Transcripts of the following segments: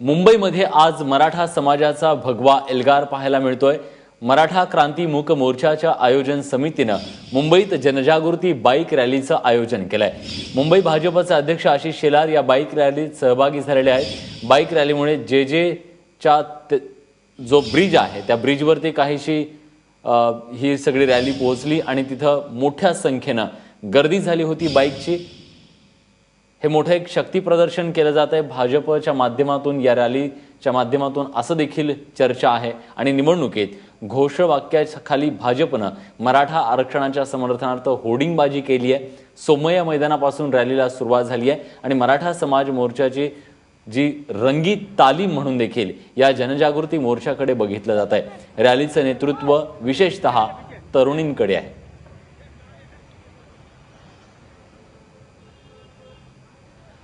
मुंबईमध्ये आज मराठा समाजाचा भगवा एल्गार पाहायला मिळतोय. मराठा क्रांती मूक मोर्चाच्या आयोजन समितीनं मुंबईत जनजागृती बाईक रॅलीचं आयोजन केलंय. मुंबई भाजपचे अध्यक्ष आशिष शेलार या बाईक रॅलीत सहभागी झालेले आहेत. बाईक रॅलीमुळे जे जेच्या ते- जो ब्रिज आहे त्या ब्रिजवरती काहीशी ही सगळी रॅली पोहोचली आणि तिथं मोठ्या संख्येनं गर्दी झाली होती बाईकची. हे मोठं एक शक्ती प्रदर्शन केलं जात आहे. भाजपच्या माध्यमातून या रॅलीच्या माध्यमातून असं देखील चर्चा आहे. आणि निवडणुकीत घोषवाक्याखाली भाजपनं मराठा आरक्षणाच्या समर्थनार्थ होर्डिंगबाजी केली आहे. सोमय्या मैदानापासून रॅलीला सुरुवात झाली आहे. आणि मराठा समाज मोर्चाची जी रंगीत तालीम म्हणून देखील या जनजागृती मोर्चाकडे बघितलं जात आहे. रॅलीचं नेतृत्व विशेषतः तरुणींकडे आहे.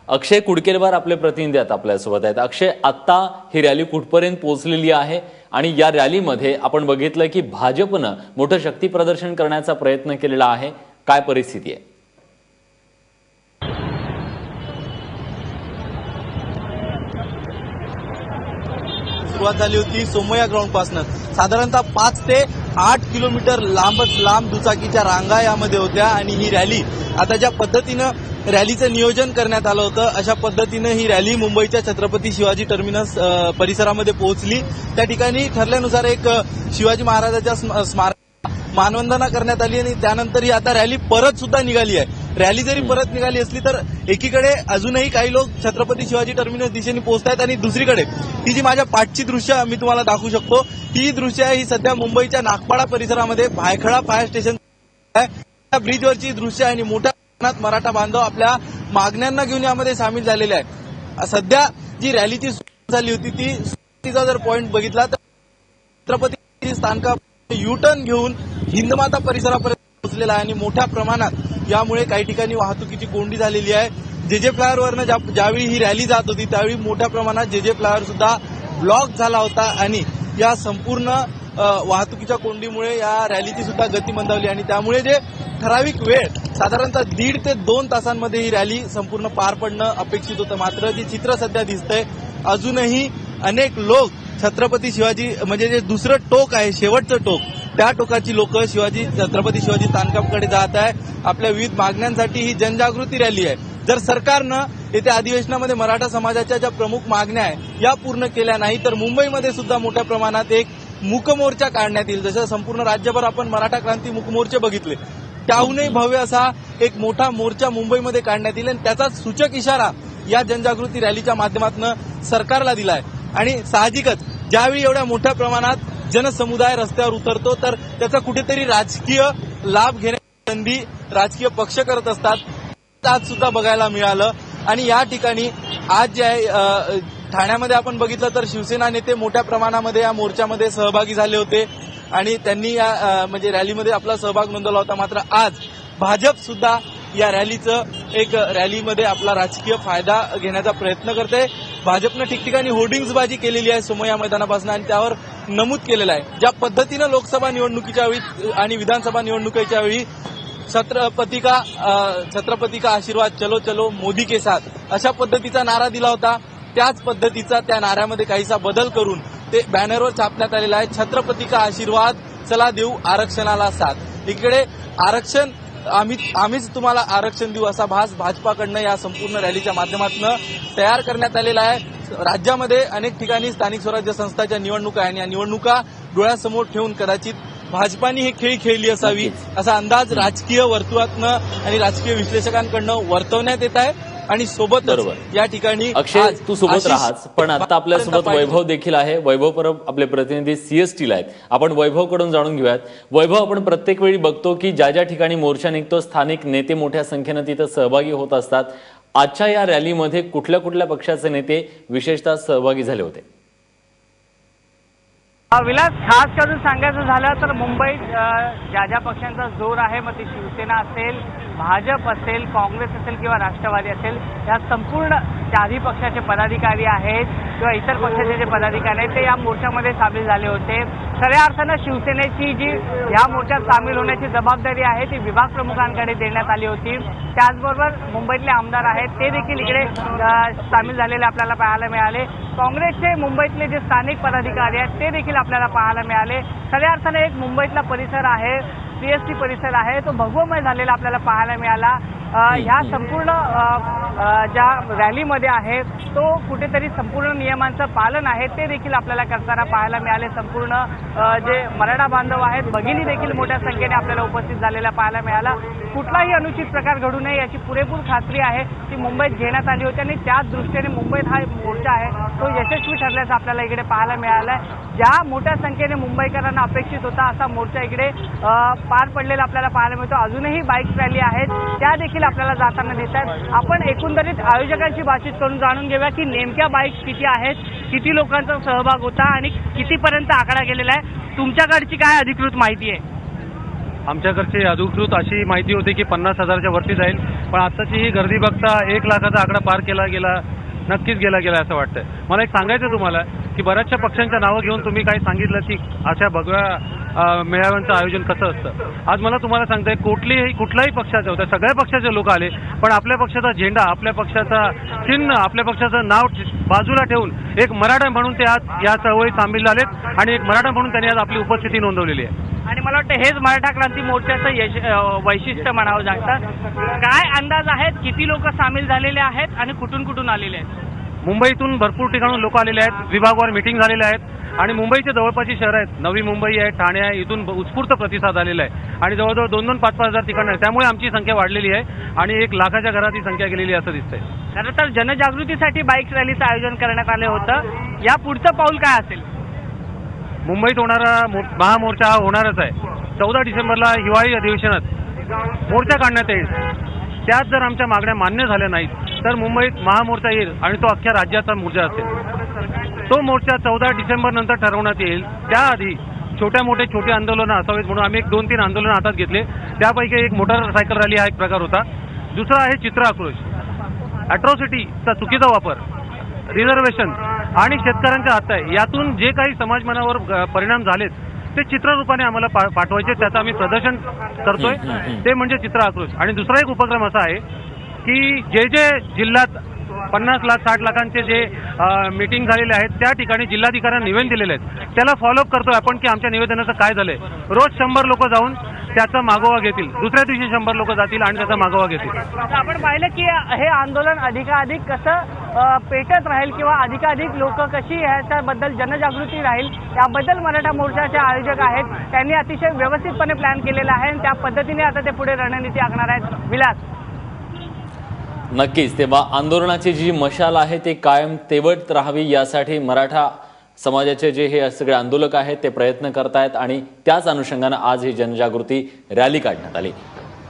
अक्षय कुडकेलवार आपले प्रतिनिधी आहेत आपल्यासोबत आहेत. अक्षय आत्ता ही रॅली कुठपर्यंत पोहोचलेली आहे? आणि या रॅलीमध्ये आपण बघितलं की भाजपनं मोठं शक्ती प्रदर्शन करण्याचा प्रयत्न केलेला आहे. काय परिस्थिती आहे? सुरुवात झाली होती सोमय्या ग्राउंडपासून. साधारणतः पाच ते आठ किलोमीटर लांबच लांब दुचाकीच्या रांगा यामध्ये होत्या आणि ही रॅली आता ज्या पद्धतीनं रॅलीचं नियोजन करण्यात आलं होतं. अशा पद्धतीनं ही रॅली मुंबईच्या छत्रपती शिवाजी टर्मिनस परिसरामध्ये पोहोचली. त्या ठिकाणी ठरल्यानुसार एक शिवाजी महाराजाच्या स्म- स्मारक मानवंदना करण्यात आली आणि त्यानंतर ही आता रॅली परत सुद्धा निघाली आहे. रॅली जरी परत निघाली असली तर एकीकडे अजूनही काही लोक छत्रपती शिवाजी टर्मिनस दिशेने पोहोचत आहेत आणि दुसरीकडे ही जी माझ्या पाठची दृश्य मी तुम्हाला दाखवू शकतो ही दृश्य आहे ही सध्या मुंबईच्या नागपाडा परिसरामध्ये भायखळा फायर स्टेशन ब्रिजवरची दृश्य आहे आणि मोठ्या मराठा बांधव आपल्या मागण्यांना घेऊन यामध्ये सामील झालेले आहेत. सध्या जी रॅलीची सुरुवात झाली होती ती तिचा जर पॉईंट बघितला तर छत्रपती स्थानका यू टर्न घेऊन हिंदमाता परिसरापर्यंत पोहोचलेला आहे आणि मोठ्या प्रमाणात यामुळे काही ठिकाणी वाहतुकीची कोंडी झालेली आहे. जे जे फ्लायरवरनं ज्या ज्यावेळी ही रॅली जात होती त्यावेळी मोठ्या प्रमाणात जे जे फ्लायर सुद्धा ब्लॉक झाला होता आणि या संपूर्ण वाहतुकीच्या कोंडीमुळे या रॅलीची सुद्धा गती मंदावली आणि त्यामुळे जे ठराविक वेळ साधारणतः दीड ते दोन तासांमध्ये ही रॅली संपूर्ण पार पडणं अपेक्षित होतं. मात्र जे चित्र सध्या दिसतंय अजूनही अनेक लोक छत्रपती शिवाजी म्हणजे जे दुसरं टोक आहे शेवटचं टोक त्या टोकाची लोक शिवाजी छत्रपती शिवाजी तानकापकडे जात आहे. आपल्या विविध मागण्यांसाठी ही जनजागृती रॅली आहे. जर सरकारनं येत्या अधिवेशनामध्ये मराठा समाजाच्या ज्या प्रमुख मागण्या आहे या पूर्ण केल्या नाही तर मुंबईमध्ये सुद्धा मोठ्या प्रमाणात एक मूकमोर्चा काढण्यात येईल. जसं संपूर्ण राज्यभर आपण मराठा क्रांती मूकमोर्चे बघितले. त्याहूनही भव्य असा एक मोठा मोर्चा मुंबईमध्ये काढण्यात येईल आणि त्याचा सूचक इशारा या जनजागृती रॅलीच्या माध्यमातून सरकारला दिलाय. आणि साहजिकच ज्यावेळी एवढ्या मोठ्या प्रमाणात जनसमुदाय रस्त्यावर उतरतो तर त्याचा कुठेतरी राजकीय लाभ घेण्याची संधी राजकीय पक्ष करत असतात. आज सुद्धा बघायला मिळालं. आणि या ठिकाणी आज जे आहे ठाण्यामध्ये आपण बघितलं तर शिवसेना नेते मोठ्या प्रमाणामध्ये या मोर्चामध्ये सहभागी झाले होते. आणि त्यांनी या म्हणजे रॅलीमध्ये आपला सहभाग नोंदवला होता. मात्र आज भाजप सुद्धा या रॅलीचं एक रॅलीमध्ये आपला राजकीय फायदा घेण्याचा प्रयत्न करते भाजपनं ठिकठिकाणी होर्डिंग्सबाजी केलेली आहे सोमय्या मैदानापासून आणि त्यावर नमूद केलेलं आहे. ज्या पद्धतीनं लोकसभा निवडणुकीच्या वेळी आणि विधानसभा निवडणुकीच्या वेळी छत्रपती का छत्रपती का आशीर्वाद चलो चलो मोदी के साथ अशा पद्धतीचा नारा दिला होता. त्याच पद्धतीचा त्या नाऱ्यामध्ये काहीसा बदल करून ते बॅनरवर छापण्यात आलेला आहे. छत्रपती का आशीर्वाद? चला देऊ आरक्षणाला साथ. इकडे आरक्षण आम्ही आम्हीच तुम्हाला आरक्षण देऊ असा भास भाजपाकडनं या संपूर्ण रॅलीच्या माध्यमातून तयार करण्यात आलेला आहे. राज्यामध्ये अनेक ठिकाणी स्थानिक स्वराज्य संस्थाच्या निवडणुका आणि या निवडणुका डोळ्यासमोर ठेवून कदाचित भाजपाने ही खेळी खेळली असावी. असा अंदाज राजकीय वर्तुळातनं आणि राजकीय विश्लेषकांकडनं वर्तवण्यात येत आहे. आणि बरोबर. या ठिकाणी अक्षय आज तू सोबत राहाच पण आता आपल्यासोबत. वैभव देखील आहे. वैभव परब आपले प्रतिनिधी सीएसटीला आहेत. आपण वैभवकडून जाणून घेऊयात. वैभव आपण प्रत्येक वेळी बघतो की ज्या ज्या ठिकाणी मोर्चा निघतो स्थानिक नेते मोठ्या संख्येनं तिथं सहभागी होत असतात. आजच्या या रॅलीमध्ये कुठल्या कुठल्या पक्षाचे नेते विशेषतः सहभागी झाले होते? विलास खास करून सांगायचं झालं तर मुंबईत ज्या ज्या पक्षांचा जोर आहे मग ती शिवसेना असेल भाजप असेल काँग्रेस असेल किंवा राष्ट्रवादी असेल या संपूर्ण चारही पक्षाचे पदाधिकारी आहेत किंवा इतर पक्षाचे जे पदाधिकारी आहेत ते या मोर्चामध्ये सामील झाले होते. खऱ्या अर्थानं शिवसेनेची जी या मोर्चात सामील होण्याची जबाबदारी आहे ती विभाग प्रमुखांकडे देण्यात आली होती. त्याचबरोबर मुंबईतले आमदार आहेत ते देखील इकडे सामील झालेले आपल्याला पाहायला मिळाले. काँग्रेसचे मुंबईतले जे स्थानिक पदाधिकारी आहेत ते देखील आपल्याला पाहायला मिळाले. खऱ्या अर्थानं एक मुंबईतला परिसर आहे. सीएसटी परिसर आहे. तो भगवमय झालेला आपल्याला पाहायला मिळाला. ह्या संपूर्ण ज्या रॅलीमध्ये आहे तो कुठेतरी संपूर्ण नियमांचं पालन आहे ते देखील आपल्याला करताना पाहायला मिळाले. संपूर्ण जे मराठा बांधव आहेत भगिनी देखील मोठ्या संख्येने आपल्याला उपस्थित झालेला पाहायला मिळाला. कुठलाही अनुचित प्रकार घडू नये याची पुरेपूर खात्री आहे ती मुंबईत घेण्यात आली होती आणि त्याच दृष्टीने मुंबईत हा मोर्चा आहे तो यशस्वी ठरल्याचं आपल्याला इकडे पाहायला मिळालाय. ज्या मोठ्या संख्येने मुंबईकरांना अपेक्षित होता असा मोर्चा इकडे पार पडलेला आपल्याला पाहायला मिळतो. अजूनही बाईक रॅली आहेत त्या देखील आपल्याला जाताना दिसत आहेत. आपण एकंदरीत आयोजकांशी बातचीत करून जाणून घेऊया की नेमक्या बाईक्स किती आहेत किती लोकांचा सहभाग होता आणि कितीपर्यंत आकडा गेलेला आहे. तुमच्याकडची काय अधिकृत माहिती आहे? आमच्याकडची अधिकृत अशी माहिती होती की पन्नास हजारच्या वरती जाईल पण आत्ताची ही गर्दी बघता एक लाखाचा आकडा पार केला गेला नक्कीच गेला गेला असं वाटतंय. मला एक सांगायचं तुम्हाला की बऱ्याचशा पक्षांच्या नावं घेऊन तुम्ही काही सांगितलं की अशा भगव्या मेळाव्यांचं आयोजन कसं असतं? आज मला तुम्हाला सांगताय कुठलीही कुठल्याही पक्षाचे होते सगळ्या पक्षाचे लोक आले पण आपल्या पक्षाचा झेंडा आपल्या पक्षाचा चिन्ह आपल्या पक्षाचं नाव बाजूला ठेवून एक मराठा म्हणून ते आज या चळवळीत सामील झालेत आणि एक मराठा म्हणून त्यांनी आज आपली उपस्थिती नोंदवलेली आहे. आणि मला वाटतं हेच मराठा क्रांती मोर्चाचं यश वैशिष्ट्य म्हणावं लागतं. काय अंदाज आहेत? किती लोक सामील झालेले आहेत आणि कुठून कुठून आलेले आहेत? मुंबईतून भरपूर ठिकाणून लोक आलेले आहेत विभागवार मिटिंग झालेले आहेत. आणि मुंबईचे जवळपासची शहरं आहेत. नवी मुंबई आहे ठाणे आहे इथून उत्स्फूर्त प्रतिसाद आलेला आहे. आणि जवळजवळ दोन दोन पाच पाच हजार ठिकाणं आहेत. त्यामुळे आमची संख्या वाढलेली आहे आणि एक लाखाच्या घरात ही संख्या गेलेली आहे असं दिसतंय. खरं तर जनजागृतीसाठी बाईक रॅलीचं आयोजन करण्यात आलं होतं. या पुढचं पाऊल काय असेल? मुंबईत होणारा महामोर्चा हा होणारच आहे. चौदा डिसेंबरला हिवाळी अधिवेशनात मोर्चा काढण्यात येईल. त्यात जर आमच्या मागण्या मान्य झाल्या नाहीत तर मुंबईत महामोर्चा येईल आणि तो अख्ख्या राज्याचा मोर्चा असेल. तो मोर्चा चौदा डिसेंबर नंतर ठरवण्यात येईल. त्याआधी छोट्या मोठे छोटे आंदोलनं असावेत म्हणून आम्ही एक दोन तीन आंदोलनं हातात घेतले. त्यापैकी एक मोटारसायकल रॅली हा एक प्रकार होता. दुसरा आहे चित्र आक्रोश. अॅट्रॉसिटीचा चुकीचा वापर रिझर्वेशन आणि शेतकऱ्यांच्या हत्या यातून जे काही समाजमनावर अ, परिणाम झालेत ते चित्ररूपाने आम्हाला पाठवायचे. त्याचं आम्ही प्रदर्शन करतोय. ते म्हणजे चित्र आक्रोश. आणि दुसरा एक उपक्रम असा आहे की जे जे जिल्ह्यात पन्नास लाख साठ लाखांचे जे मीटिंग झालेले आहेत त्या ठिकाणी जिल्हाधिकाऱ्यांना निवेदन दिलेले आहेत. त्याला फॉलोअप करतोय आपण की आमच्या निवेदनाचं काय झालंय. रोज शंभर लोक जाऊन त्याचा मागोवा घेतील. दुसऱ्या दिवशी शंभर लोक जातील आणि त्याचा मागोवा घेतील. आपण पाहिलं की हे आंदोलन अधिकाधिक कसं पेटत राहील किंवा अधिकाधिक लोक कशी ह्याच्याबद्दल जनजागृती राहील याबद्दल मराठा मोर्चाचे आयोजक आहेत. त्यांनी अतिशय व्यवस्थितपणे प्लॅन केलेला आहे आणि त्या पद्धतीने आता ते पुढे रणनीती आखणार आहेत. विलास. नक्कीच. तेव्हा आंदोलनाची जी मशाल आहे ते कायम तेवट राहावी यासाठी मराठा समाजाचे जे हे सगळे आंदोलक आहेत ते प्रयत्न करतायत आणि त्याच अनुषंगानं आज ही जनजागृती रॅली काढण्यात आली.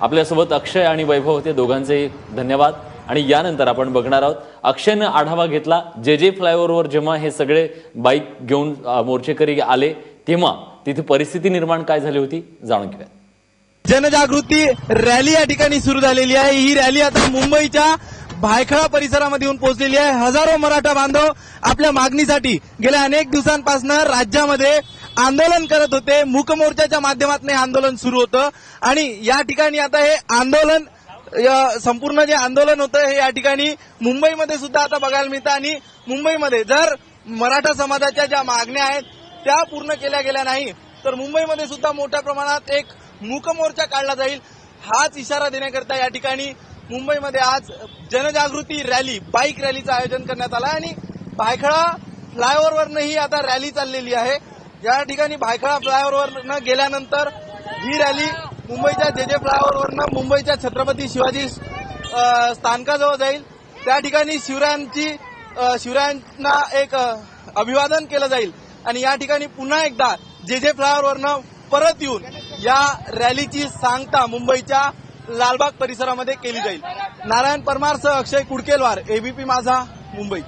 आपल्यासोबत अक्षय आणि वैभव होते. दोघांचे धन्यवाद. आणि यानंतर आपण बघणार आहोत अक्षयनं आढावा घेतला जे जे फ्लायओव्हरवर जेव्हा हे सगळे बाईक घेऊन मोर्चेकरी आले तेव्हा तिथे परिस्थिती निर्माण काय झाली होती जाणून घेऊयात. जनजागृती रॅली या ठिकाणी सुरू झालेली आहे. ही रॅली आता मुंबईच्या भायखळा परिसरामध्ये येऊन पोहोचलेली आहे. हजारो मराठा बांधव आपल्या मागणीसाठी गेल्या अनेक दिवसांपासून राज्यामध्ये आंदोलन करत होते. मूकमोर्चाच्या माध्यमातून हे आंदोलन सुरू होतं. आणि या ठिकाणी आता हे आंदोलन संपूर्ण जे आंदोलन होतं हे या ठिकाणी मुंबईमध्ये सुद्धा आता बघायला मिळतं. आणि मुंबईमध्ये जर मराठा समाजाच्या ज्या मागण्या आहेत त्या पूर्ण केल्या गेल्या नाही तर मुंबईमध्ये सुद्धा मोठ्या प्रमाणात एक मूक मोर्चा काढला जाईल हाच इशारा देण्याकरता या ठिकाणी मुंबईमध्ये आज जनजागृती रॅली बाईक रॅलीचं आयोजन करण्यात आलं आणि भायखळा फ्लायओव्हरवरनंही आता रॅली चाललेली आहे. या ठिकाणी भायखळा फ्लायओव्हरवरनं गेल्यानंतर ही रॅली मुंबईच्या जे जे फ्लायओव्हरवरनं मुंबईच्या छत्रपती शिवाजी स्थानकाजवळ जाईल. त्या ठिकाणी शिवरायांची शिवरायांना एक अभिवादन केलं जाईल. आणि या ठिकाणी पुन्हा एकदा जे जे फ्लायओव्हरवरनं परत येऊन या रॅलीची सांगता मुंबईच्या लालबाग परिसरामध्ये केली जाईल. नारायण परमारसह अक्षय कुडकेलवार एबीपी माझा मुंबई.